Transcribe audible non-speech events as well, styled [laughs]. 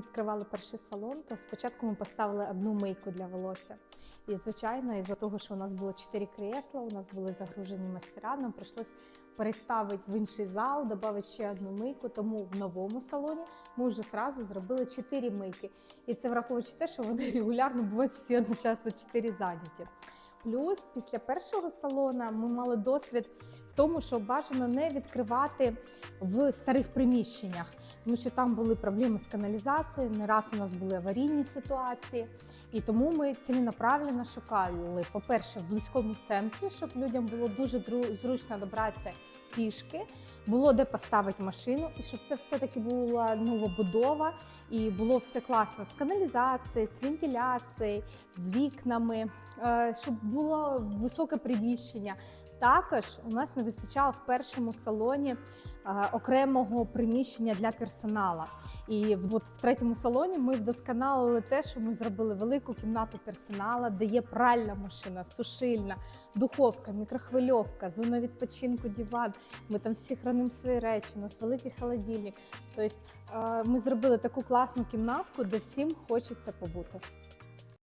відкривали перший салон, то спочатку ми поставили одну мийку для волосся. І звичайно, із-за того, що у нас було чотири крісла, у нас були загружені мастера, нам прийшлось переставити в інший зал, додати ще одну мийку. Тому в новому салоні ми вже зразу зробили чотири мийки. І це враховуючи те, що вони [laughs] регулярно бувають всі одночасно чотири зайняті. Плюс після першого салона ми мали досвід в тому, що бажано не відкривати в старих приміщеннях, тому що там були проблеми з каналізацією. Не раз у нас були аварійні ситуації, і тому ми ціленаправленно шукали, по-перше, в близькому центрі, щоб людям було дуже зручно добратися пішки, було де поставити машину, і щоб це все-таки була новобудова і було все класно з каналізацією, з вентиляцією, з вікнами, е, щоб було високе приміщення. Також у нас не вистачало в першому салоні окремого приміщення для персоналу. І от в третьому салоні ми вдосконалили те, що ми зробили велику кімнату персоналу, де є пральна машина, сушильна, духовка, мікрохвильовка, зона відпочинку, диван. Ми там всі хранимо свої речі, у нас великий холодильник. Тобто е, ми зробили таку класну кімнатку, де всім хочеться побути.